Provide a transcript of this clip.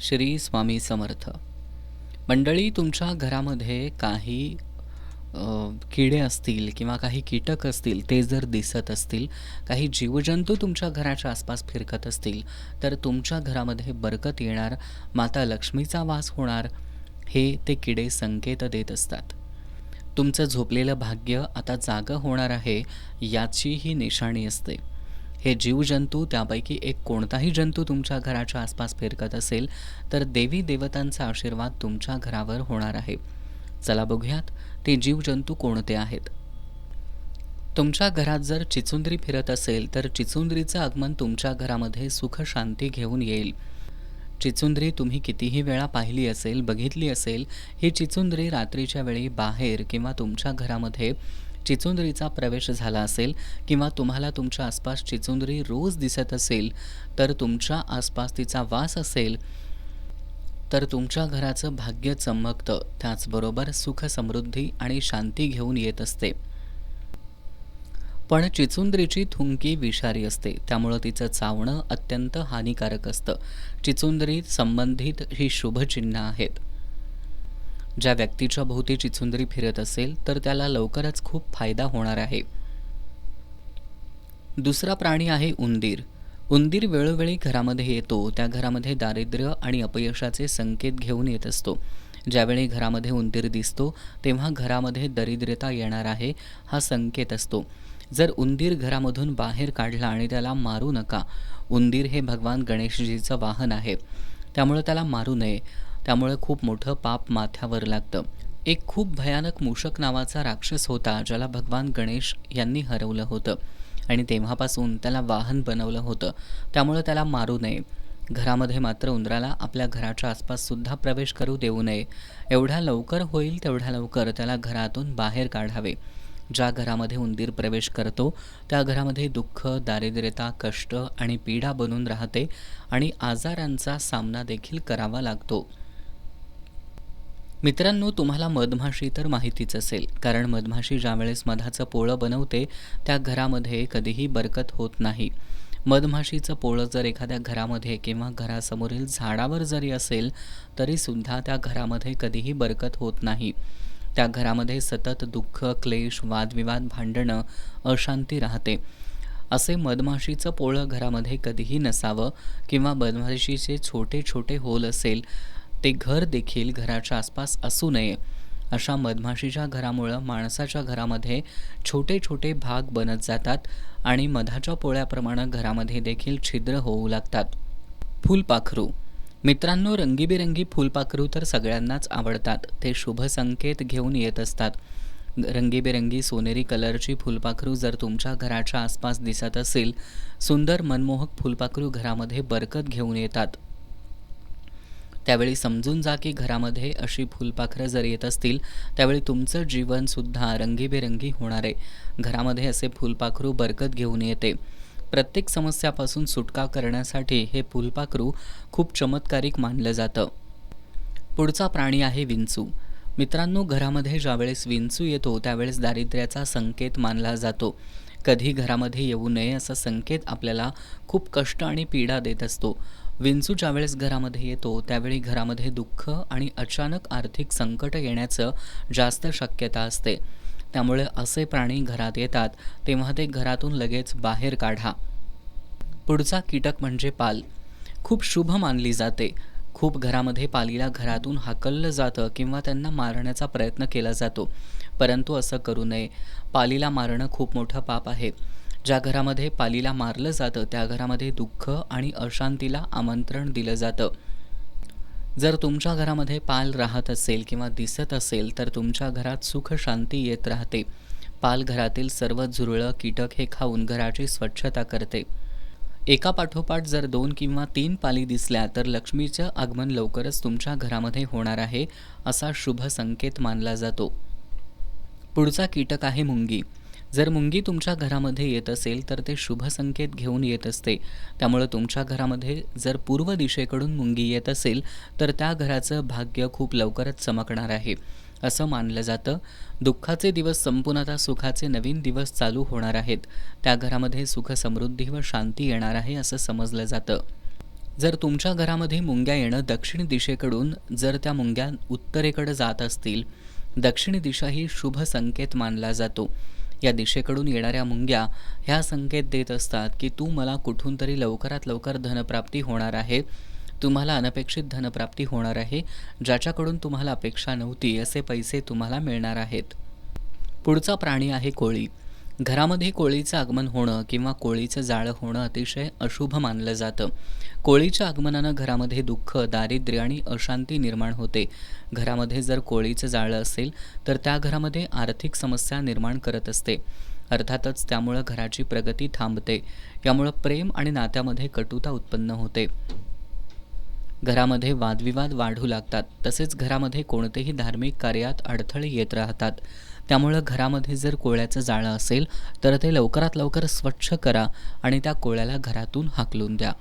श्री स्वामी समर्थ. मंडळी तुमच्या घरामध्ये काही किडे असतील किंवा काही कीटक असतील ते जर दिसत असतील काही जीवजंतू तुमच्या घराच्या आसपास फिरकत असतील तर तुमच्या घरामध्ये बरकत येणार माता लक्ष्मीचा वास होणार हे ते किडे संकेत देत असतात. तुमचं झोपलेलं भाग्य आता जागं होणार आहे याची ही निशाणी असते. हे जीवजंतू त्यापैकी एक कोणताही जंतू तुमच्या घराच्या आसपास फिरकत असेल तर देवी देवतांचा आशीर्वाद तुमच्या घरावर होणार आहे. चला बघूयात ते जीवजंतू कोणते आहेत? तुमच्या घरात जर चिचुंद्री फिरत असेल तर चिचुंद्रीचं आगमन तुमच्या घरामध्ये सुख शांती घेऊन येईल. चिचुंद्री तुम्ही कितीही वेळा पाहिली असेल बघितली असेल ही चिचुंद्री रात्रीच्या वेळी बाहेर किंवा तुमच्या घरामध्ये चिचुंदरीचा प्रवेश झाला असेल किंवा तुम्हाला तुमच्या आसपास चिचुंदरी रोज दिसत असेल तर तुमच्या आसपास तिचा वास असेल तर तुमच्या घराचं भाग्य चमकतं. त्याचबरोबर सुख समृद्धी आणि शांती घेऊन येत असते. पण चिचुंदरीची थुंकी विषारी असते. त्यामुळं तिचं चावणं अत्यंत हानिकारक असतं. चिचुंदरी संबंधित ही शुभचिन्ह आहेत. ज्या व्यक्तीच्या भोवती चिचुंदरी फिरत असेल तर त्याला लवकरच खूप फायदा होणार आहे. दुसरा प्राणी आहे उंदीर. उंदीर वेळोवेळी घरामध्ये येतो त्या घरामध्ये दारिद्र्य आणि अपयशाचे संकेत घेऊन येत असतो. ज्यावेळी घरामध्ये उंदीर दिसतो तेव्हा घरामध्ये दरिद्रता येणार आहे हा संकेत असतो. जर उंदीर घरामधून बाहेर काढला आणि त्याला मारू नका उंदीर हे भगवान गणेशजीचं वाहन आहे. त्यामुळे त्याला मारू नये. त्यामुळे खूप मोठं पाप माथ्यावर लागतं. एक खूप भयानक मूषक नावाचा राक्षस होता ज्याला भगवान गणेश यांनी हरवलं होतं. आणि तेव्हापासून त्याला वाहन बनवलं होतं. त्यामुळे त्याला मारू नये. घरामध्ये मात्र उंदराला आपल्या घराच्या आसपाससुद्धा प्रवेश करू देऊ नये. एवढ्या लवकर होईल तेवढ्या लवकर त्याला घरातून बाहेर काढावे. ज्या घरामध्ये उंदीर प्रवेश करतो त्या घरामध्ये दुःख दारिद्र्यता कष्ट आणि पीडा बनून राहते आणि आजारांचा सामना देखील करावा लागतो. मित्रांनो तुम्हाला मधमाशी तर माहितीच असेल कारण मधमाशी ज्यावेळेस मधाचं पोळं बनवते त्या घरामध्ये कधीही बरकत होत नाही. मधमाशीचं पोळं जर एखाद्या घरामध्ये किंवा घरासमोरील झाडावर जरी असेल तरीसुद्धा त्या घरामध्ये कधीही बरकत होत नाही. त्या घरामध्ये सतत दुःख क्लेश वादविवाद भांडणं अशांती राहते. असे मधमाशीचं पोळं घरामध्ये कधीही नसावं किंवा मधमाशीचे छोटे छोटे होल असेल ते घर देखील घराच्या आसपास असू नये. अशा मधमाशीच्या घरामुळं माणसाच्या घरामध्ये छोटे छोटे भाग बनत जातात आणि मधाच्या पोळ्याप्रमाणे घरामध्ये देखील छिद्र होऊ लागतात. फुलपाखरू. मित्रांनो रंगीबेरंगी फुलपाखरू तर सगळ्यांनाच आवडतात. ते शुभ संकेत घेऊन येत असतात. रंगीबेरंगी सोनेरी कलरची फुलपाखरू जर तुमच्या घराच्या आसपास दिसत असेल सुंदर मनमोहक फुलपाखरू घरामध्ये बरकत घेऊन येतात. त्यावेळी समजून जा की घरामध्ये अशी फुलपाखरं जर येत असतील त्यावेळी तुमचं जीवनसुद्धा रंगीबेरंगी होणार आहे. घरामध्ये असे फुलपाखरू बरकत घेऊन येते. प्रत्येक समस्यापासून सुटका करण्यासाठी हे फुलपाखरू खूप चमत्कारिक मानलं जातं. पुढचा प्राणी आहे विंचू. मित्रांनो घरामध्ये ज्यावेळेस विंचू येतो त्यावेळेस दारिद्र्याचा संकेत मानला जातो. कधी घरामध्ये येऊ नये असा संकेत आपल्याला खूप कष्ट आणि पीडा देत असतो. विंचू ज्यावेळेस घरामध्ये येतो त्यावेळी घरामध्ये दुःख आणि अचानक आर्थिक संकट येण्याचं जास्त शक्यता असते. त्यामुळे असे प्राणी घरात येतात तेव्हा ते घरातून लगेच बाहेर काढा. पुढचा कीटक म्हणजे पाल. खूप शुभ मानली जाते. खूप घरामध्ये पालीला घरातून हाकललं जातं किंवा त्यांना मारण्याचा प्रयत्न केला जातो. परंतु असं करू नये. पालीला मारणं खूप मोठं पाप आहे. ज्या घरामध्ये पालीला मारलं जातं त्या घरामध्ये दुःख आणि अशांतीला आमंत्रण दिलं जातं. जर तुमच्या घरामध्ये पाल राहत असेल किंवा दिसत असेल तर तुमच्या घरात सुख शांती येत राहते. पाल घरातील सर्व झुरळं कीटक हे खाऊन घराची स्वच्छता करते. एका पाठोपाठ जर दोन किंवा तीन पाली दिसल्या तर लक्ष्मीचं आगमन लवकरच तुमच्या घरामध्ये होणार आहे असा शुभ संकेत मानला जातो. पुढचा कीटक आहे मुंगी. जर मुंगी तुमच्या घरामध्ये येत असेल तर ते शुभ संकेत घेऊन येत असते. त्यामुळं तुमच्या घरामध्ये जर पूर्व दिशेकडून मुंगी येत असेल तर त्या घराचं भाग्य खूप लवकरच चमकणार आहे. असं मानलं जातं. दुःखाचे दिवस संपून आता सुखाचे नवीन दिवस चालू होणार आहेत. त्या घरामध्ये सुख समृद्धी व शांती येणार आहे असं समजलं जातं. जर तुमच्या घरामध्ये मुंग्या येणं दक्षिण दिशेकडून जर त्या मुंग्या उत्तरेकडे जात असतील दक्षिण दिशा ही शुभ संकेत मानला जातो. या दिशेकडून येणाऱ्या मुंग्या ह्या संकेत देत असतात की तू मला कुठून तरी लवकरात लवकर धनप्राप्ती होणार आहे. तुम्हाला अनपेक्षित धनप्राप्ती होणार आहे ज्याच्याकडून तुम्हाला अपेक्षा नव्हती असे पैसे तुम्हाला मिळणार आहेत. पुढचा प्राणी आहे कोळी. घरामध्ये कोळीचं आगमन होणं किंवा कोळीचं जाळं होणं अतिशय अशुभ मानलं जातं. कोळीच्या आगमनानं घरामध्ये दुःख दारिद्र्य आणि अशांती निर्माण होते. घरामध्ये जर कोळीचं जाळं असेल तर त्या घरामध्ये आर्थिक समस्या निर्माण करत असते. अर्थातच त्यामुळं घराची प्रगती थांबते. यामुळं प्रेम आणि नात्यामध्ये कटुता उत्पन्न होते. घरामध्ये वादविवाद वाढू लागतात. तसेच घरामध्ये कोणतेही धार्मिक कार्यात अडथळे येत राहतात. त्यामुळं घरामध्ये जर कोळ्याचं जाळं असेल तर ते लवकरात लवकर स्वच्छ करा आणि त्या कोळ्याला घरातून हाकलून द्या.